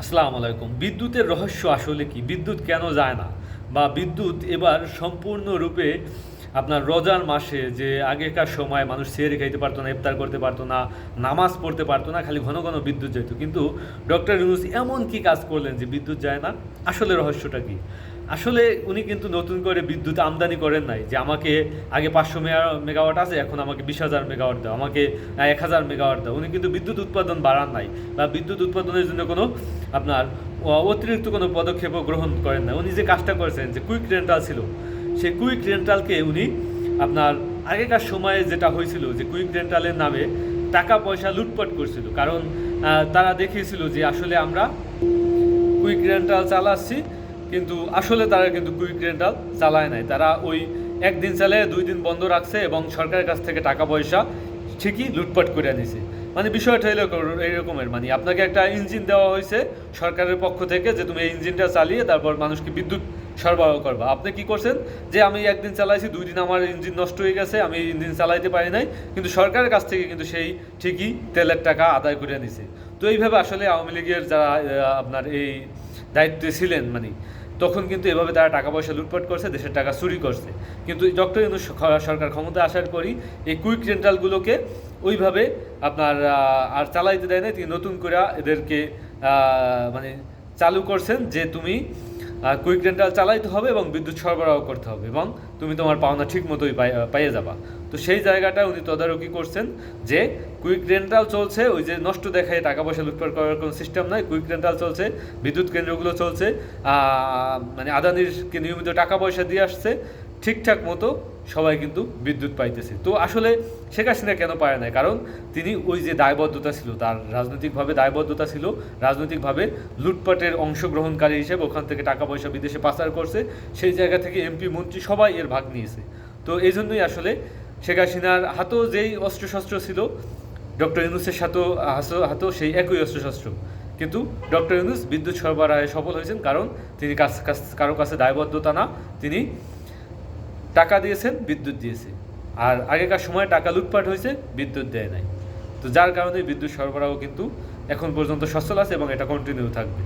আসসালামু আলাইকুম। বিদ্যুতের রহস্য আসলে কি? বিদ্যুৎ কেন যায় না? বা বিদ্যুৎ এবার সম্পূর্ণরূপে আপনার রোজার মাসে যে আগেকার সময় মানুষ সেরে খাইতে পারতো না, ইফতার করতে পারতো না, নামাজ পড়তে পারতো না, খালি ঘন ঘন বিদ্যুৎ যেত কিন্তু ডক্টর ইউনুস এমন কি কাজ করলেন যে বিদ্যুৎ যায় না? আসলে রহস্যটা কি? আসলে উনি কিন্তু নতুন করে বিদ্যুৎ আমদানি করেন নাই যে আমাকে আগে পাঁচশো মেগাওয়াট আছে, এখন আমাকে বিশ হাজার মেগাওয়াট দাও, আমাকে এক হাজার মেগাওয়াট দাও। উনি কিন্তু বিদ্যুৎ উৎপাদন বাড়ান নাই বা বিদ্যুৎ উৎপাদনের জন্য কোনো আপনার অতিরিক্ত কোনো পদক্ষেপও গ্রহণ করেন না উনি যে কাজটা করেছেন, যে কুইক রেন্টাল ছিল, সেই কুইক রেন্টালকে উনি আপনার আগেকার সময়ে যেটা হয়েছিল যে কুইক রেন্টালের নামে টাকা পয়সা লুটপাট করছিল। কারণ তারা দেখিয়েছিল যে আসলে আমরা কুইক রেন্টাল চালাচ্ছি কিন্তু আসলে তারা কিন্তু কুইক রেন্টাল চালায় নাই। তারা ওই একদিন চালিয়ে, দুই দিন বন্ধ রাখছে এবং সরকারের কাছ থেকে টাকা পয়সা ঠিকই লুটপাট করে নিছে। মানে বিষয়টা হলো এইরকমের মানে আপনাকে একটা ইঞ্জিন দেওয়া হয়েছে সরকারের পক্ষ থেকে যে তুমি এই ইঞ্জিনটা চালিয়ে তারপর মানুষকে বিদ্যুৎ সরবরাহ করবা। আপনি কি করছেন? যে আমি একদিন চালাইছি, দুই দিন আমার ইঞ্জিন নষ্ট হয়ে গেছে, আমি ইঞ্জিন চালাইতে পারি নাই, কিন্তু সরকারের কাছ থেকে কিন্তু সেই ঠিকই তেলের টাকা আদায় করে নিছে। তো এইভাবে আসলে আওয়ামী লীগের যারা আপনার এই দায়িত্বে ছিলেন মানে তখন কিন্তু এভাবে তারা টাকা পয়সা লুটপাট করছে, দেশের টাকা চুরি করছে। কিন্তু ডক্টর কিন্তু সরকার ক্ষমতা আসার পরই এই কুইক রেন্টালগুলোকে ওইভাবে আপনার আর চালাইতে দেয় না তিনি নতুন করে এদেরকে মানে চালু করছেন যে তুমি কুইক রেন্টাল চালাইতে হবে এবং বিদ্যুৎ সরবরাহ করতে হবে এবং তুমি তোমার পাওনা ঠিক মতোই পাই- পাইয়ে যাবা। তো সেই জায়গাটা উনি তদারকি করছেন যে কুইক রেন্টাল চলছে, ওই যে নষ্ট দেখায় টাকা পয়সা লুটপাট করার কোনো সিস্টেম নাই, কুইক রেন্টাল চলছে, বিদ্যুৎ কেন্দ্রগুলো চলছে মানে আদানিরকে নিয়মিত টাকা পয়সা দিয়ে আসছে ঠিকঠাক মতো সবাই কিন্তু বিদ্যুৎ পাইতেছে। তো আসলে শেখ হাসিনা কেন পারে না কারণ তিনি ওই যে দায়বদ্ধতা ছিল, তার রাজনৈতিকভাবে দায়বদ্ধতা ছিল, রাজনৈতিকভাবে লুটপাটের অংশগ্রহণকারী হিসেবে ওখান থেকে টাকা পয়সা বিদেশে পাচার করছে, সেই জায়গা থেকে এমপি, মন্ত্রী সবাই এর ভাগ নিয়েছে। তো এই জন্যই আসলে শেখ হাসিনার হাতেও যেই অস্ত্রশস্ত্র ছিল, ডক্টর ইউনুসের সাথেও হাতেও সেই একই অস্ত্রশস্ত্র। কিন্তু ডক্টর ইউনুস বিদ্যুৎ সরবরাহে সফল হয়েছেন কারণ তিনি কারও কাছে দায়বদ্ধতা না, তিনি টাকা দিয়েছেন, বিদ্যুৎ দিয়েছে। আর আগেকার সময় টাকা লুটপাট হয়েছে, বিদ্যুৎ দেয় নাই। তো যার কারণে বিদ্যুৎ সরবরাহ কিন্তু এখন পর্যন্ত সচ্ছল আছে এবং এটা কন্টিনিউ থাকবে।